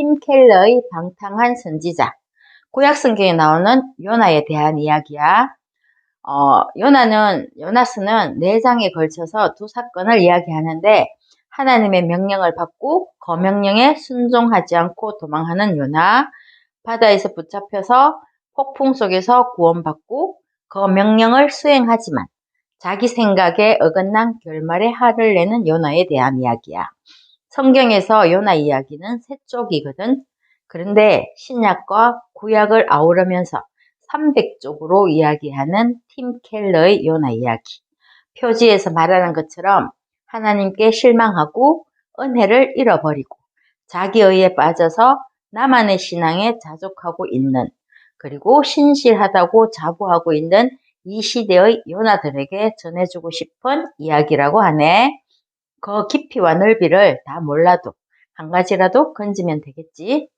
팀 켈러의 방탕한 선지자. 구약 성경에 나오는 요나에 대한 이야기야. 어, 요나는, 요나스는 네 장에 걸쳐서 두 사건을 이야기하는데, 하나님의 명령을 받고 거명령에 순종하지 않고 도망하는 요나, 바다에서 붙잡혀서 폭풍 속에서 구원받고 거명령을 수행하지만 자기 생각에 어긋난 결말에 화를 내는 요나에 대한 이야기야. 성경에서 요나 이야기는 세 쪽이거든. 그런데 신약과 구약을 아우르면서 300쪽으로 이야기하는 팀 켈러의 요나 이야기. 표지에서 말하는 것처럼 하나님께 실망하고 은혜를 잃어버리고 자기 의에 빠져서 나만의 신앙에 자족하고 있는 그리고 신실하다고 자부하고 있는 이 시대의 요나들에게 전해주고 싶은 이야기라고 하네. 그 깊이와 넓이를 다 몰라도 한 가지라도 건지면 되겠지.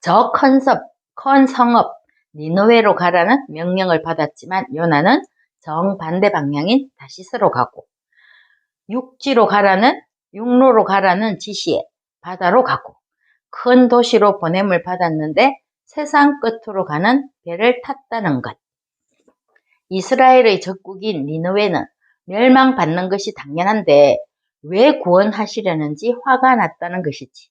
저 컨섭, 컨 성읍, 니노웨로 가라는 명령을 받았지만 요나는 정반대 방향인 다시스로 가고 육지로 가라는 육로로 가라는 지시에 바다로 가고 큰 도시로 보냄을 받았는데 세상 끝으로 가는 배를 탔다는 것. 이스라엘의 적국인 니느웨는 멸망받는 것이 당연한데 왜 구원하시려는지 화가 났다는 것이지.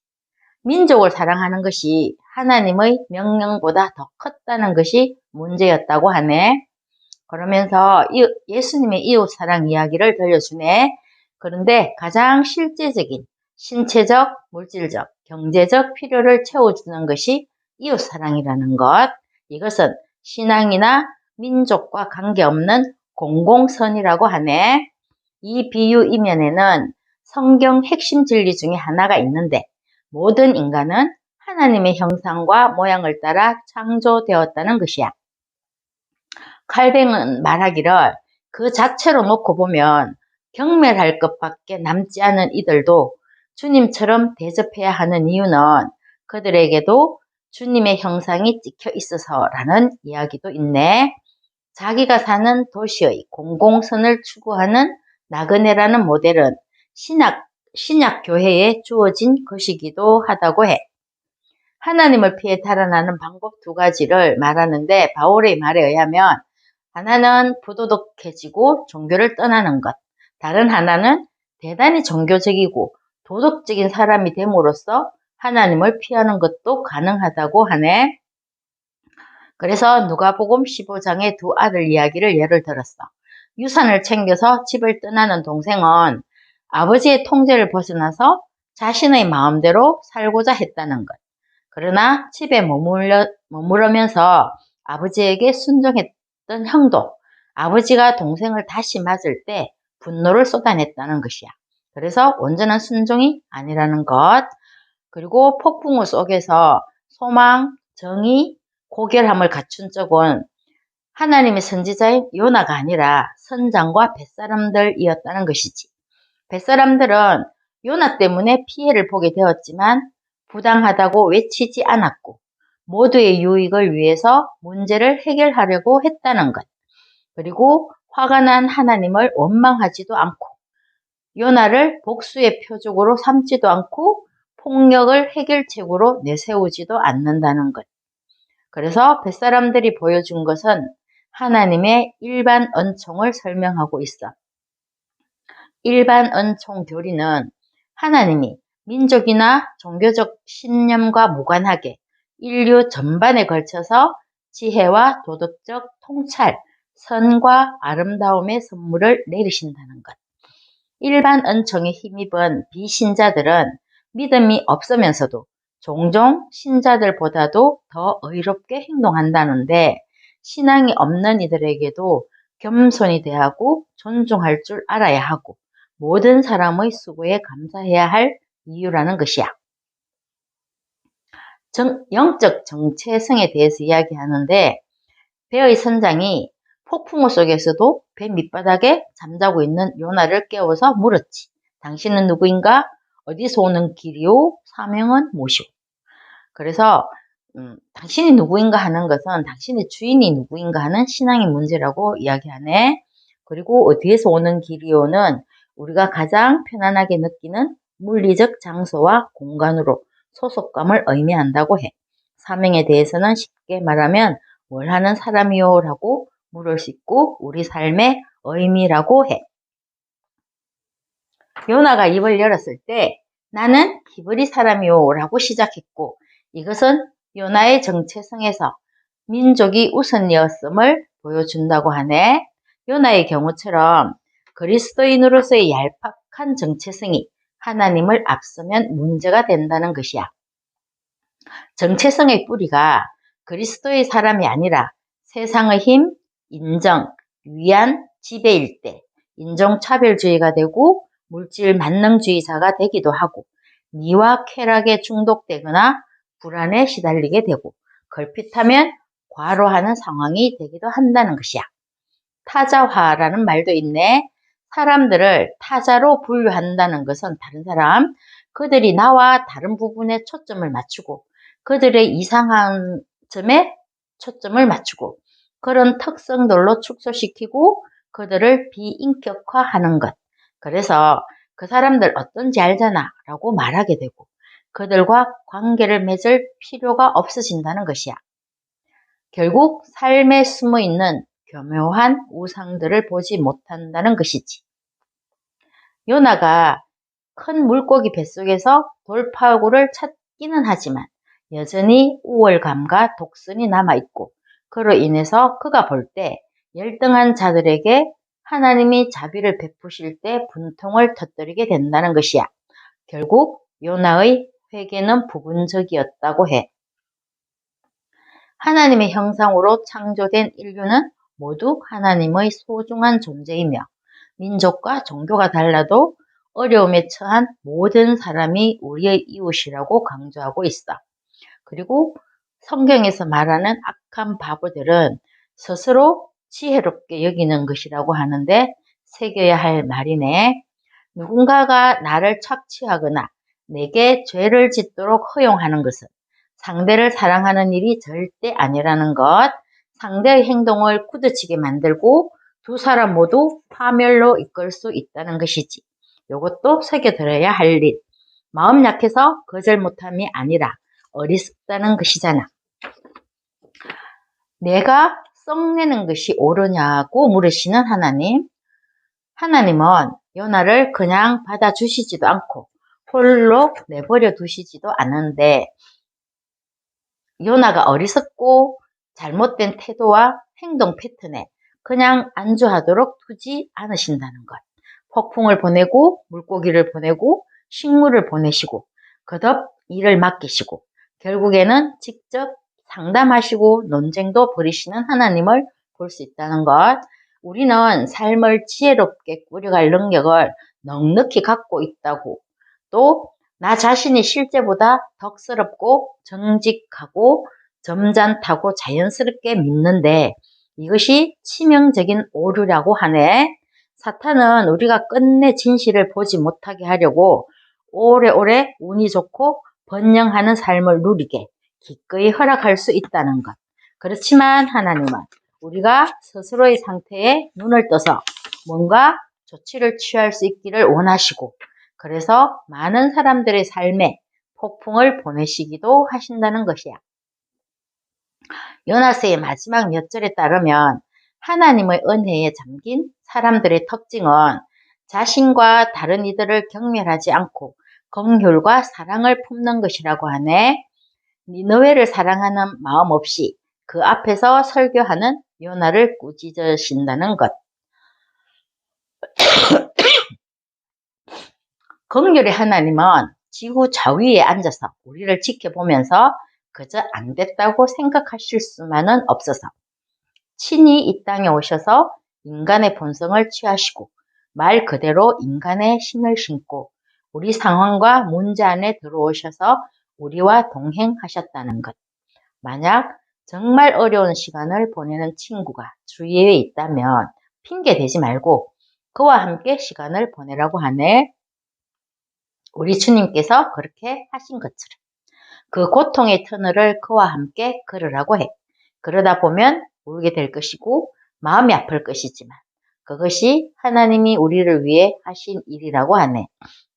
민족을 사랑하는 것이 하나님의 명령보다 더 컸다는 것이 문제였다고 하네. 그러면서 예수님의 이웃 사랑 이야기를 들려주네. 그런데 가장 실제적인 신체적, 물질적, 경제적 필요를 채워주는 것이 이웃 사랑이라는 것. 이것은 신앙이나 민족과 관계없는 공공선이라고 하네. 이 비유 이면에는 성경 핵심 진리 중에 하나가 있는데 모든 인간은 하나님의 형상과 모양을 따라 창조되었다는 것이야. 칼뱅은 말하기를 그 자체로 놓고 보면 경멸할 것밖에 남지 않은 이들도 주님처럼 대접해야 하는 이유는 그들에게도 주님의 형상이 찍혀 있어서라는 이야기도 있네. 자기가 사는 도시의 공공선을 추구하는 나그네라는 모델은 신약, 신약 교회에 주어진 것이기도 하다고 해. 하나님을 피해 달아나는 방법 두 가지를 말하는데 바울의 말에 의하면 하나는 부도덕해지고 종교를 떠나는 것, 다른 하나는 대단히 종교적이고 도덕적인 사람이 됨으로써 하나님을 피하는 것도 가능하다고 하네. 그래서 누가복음 15장의 두 아들 이야기를 예를 들었어. 유산을 챙겨서 집을 떠나는 동생은 아버지의 통제를 벗어나서 자신의 마음대로 살고자 했다는 것. 그러나 집에 머물러, 머무르면서 아버지에게 순종했던 형도 아버지가 동생을 다시 맞을 때 분노를 쏟아냈다는 것이야. 그래서 온전한 순종이 아니라는 것. 그리고 폭풍우 속에서 소망, 정의, 고결함을 갖춘 적은 하나님의 선지자인 요나가 아니라 선장과 뱃사람들이었다는 것이지. 뱃사람들은 요나 때문에 피해를 보게 되었지만 부당하다고 외치지 않았고 모두의 유익을 위해서 문제를 해결하려고 했다는 것. 그리고 화가 난 하나님을 원망하지도 않고 요나를 복수의 표적으로 삼지도 않고 폭력을 해결책으로 내세우지도 않는다는 것. 그래서 뱃사람들이 보여준 것은 하나님의 일반 은총을 설명하고 있어. 일반 은총 교리는 하나님이 민족이나 종교적 신념과 무관하게 인류 전반에 걸쳐서 지혜와 도덕적 통찰, 선과 아름다움의 선물을 내리신다는 것. 일반 은총에 힘입은 비신자들은 믿음이 없으면서도 종종 신자들보다도 더 의롭게 행동한다는데 신앙이 없는 이들에게도 겸손히 대하고 존중할 줄 알아야 하고 모든 사람의 수고에 감사해야 할 이유라는 것이야. 정, 영적 정체성에 대해서 이야기하는데 배의 선장이 폭풍우 속에서도 배 밑바닥에 잠자고 있는 요나를 깨워서 물었지. 당신은 누구인가? 어디서 오는 길이요? 사명은 무엇이오? 그래서 음, 당신이 누구인가 하는 것은 당신의 주인이 누구인가 하는 신앙의 문제라고 이야기하네. 그리고 어디에서 오는 길이요는 우리가 가장 편안하게 느끼는 물리적 장소와 공간으로 소속감을 의미한다고 해. 사명에 대해서는 쉽게 말하면 뭘 하는 사람이요? 라고 물을 수 있고 우리 삶의 의미라고 해. 요나가 입을 열었을 때 나는 히브리 사람이요 라고 시작했고 이것은 요나의 정체성에서 민족이 우선이었음을 보여준다고 하네. 요나의 경우처럼 그리스도인으로서의 얄팍한 정체성이 하나님을 앞서면 문제가 된다는 것이야. 정체성의 뿌리가 그리스도의 사람이 아니라 세상의 힘, 인정, 위안, 지배일 때 인종차별주의가 되고 물질 만능주의자가 되기도 하고 미와 쾌락에 중독되거나 불안에 시달리게 되고 걸핏하면 과로하는 상황이 되기도 한다는 것이야. 타자화라는 말도 있네. 사람들을 타자로 분류한다는 것은 다른 사람, 그들이 나와 다른 부분에 초점을 맞추고 그들의 이상한 점에 초점을 맞추고 그런 특성들로 축소시키고 그들을 비인격화하는 것. 그래서 그 사람들 어떤지 알잖아 라고 말하게 되고 그들과 관계를 맺을 필요가 없어진다는 것이야. 결국 삶에 숨어 있는 교묘한 우상들을 보지 못한다는 것이지. 요나가 큰 물고기 뱃속에서 돌파구를 찾기는 하지만 여전히 우월감과 독선이 남아있고 그로 인해서 그가 볼 때 열등한 자들에게 하나님이 자비를 베푸실 때 분통을 터뜨리게 된다는 것이야. 결국 요나의 회개는 부분적이었다고 해. 하나님의 형상으로 창조된 인류는 모두 하나님의 소중한 존재이며 민족과 종교가 달라도 어려움에 처한 모든 사람이 우리의 이웃이라고 강조하고 있어. 그리고 성경에서 말하는 악한 바보들은 스스로 지혜롭게 여기는 것이라고 하는데 새겨야 할 말이네. 누군가가 나를 착취하거나 내게 죄를 짓도록 허용하는 것은 상대를 사랑하는 일이 절대 아니라는 것, 상대의 행동을 굳어지게 만들고 두 사람 모두 파멸로 이끌 수 있다는 것이지. 이것도 새겨들어야 할 일. 마음 약해서 거절 못함이 아니라 어리석다는 것이잖아. 내가 썩내는 것이 옳으냐고 물으시는 하나님. 하나님은 요나를 그냥 받아주시지도 않고 홀로 내버려 두시지도 않은데 요나가 어리석고 잘못된 태도와 행동 패턴에 그냥 안주하도록 두지 않으신다는 것. 폭풍을 보내고 물고기를 보내고 식물을 보내시고 거듭 일을 맡기시고 결국에는 직접 상담하시고 논쟁도 벌이시는 하나님을 볼 수 있다는 것. 우리는 삶을 지혜롭게 꾸려갈 능력을 넉넉히 갖고 있다고 또 나 자신이 실제보다 덕스럽고 정직하고 점잖다고 자연스럽게 믿는데 이것이 치명적인 오류라고 하네. 사탄은 우리가 끝내 진실을 보지 못하게 하려고 오래오래 운이 좋고 번영하는 삶을 누리게 기꺼이 허락할 수 있다는 것. 그렇지만 하나님은 우리가 스스로의 상태에 눈을 떠서 뭔가 조치를 취할 수 있기를 원하시고 그래서 많은 사람들의 삶에 폭풍을 보내시기도 하신다는 것이야. 요나스의 마지막 몇 절에 따르면 하나님의 은혜에 잠긴 사람들의 특징은 자신과 다른 이들을 경멸하지 않고 긍휼과 사랑을 품는 것이라고 하네. 니느웨를 사랑하는 마음 없이 그 앞에서 설교하는 요나를 꾸짖으신다는 것. 긍휼의 하나님은 지구 좌위에 앉아서 우리를 지켜보면서 그저 안 됐다고 생각하실 수만은 없어서 친히 이 땅에 오셔서 인간의 본성을 취하시고 말 그대로 인간의 신을 신고 우리 상황과 문제 안에 들어오셔서 우리와 동행하셨다는 것. 만약 정말 어려운 시간을 보내는 친구가 주위에 있다면 핑계 대지 말고 그와 함께 시간을 보내라고 하네. 우리 주님께서 그렇게 하신 것처럼 그 고통의 터널을 그와 함께 걸으라고 해. 그러다 보면 울게 될 것이고 마음이 아플 것이지만 그것이 하나님이 우리를 위해 하신 일이라고 하네.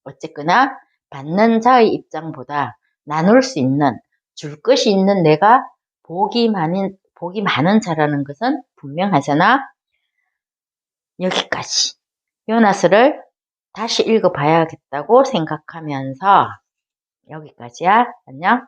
어쨌거나 받는 자의 입장보다 나눌 수 있는, 줄 것이 있는 내가 복이 많은, 복이 많은 자라는 것은 분명하잖아. 여기까지. 요나스를 다시 읽어봐야겠다고 생각하면서 여기까지야. 안녕.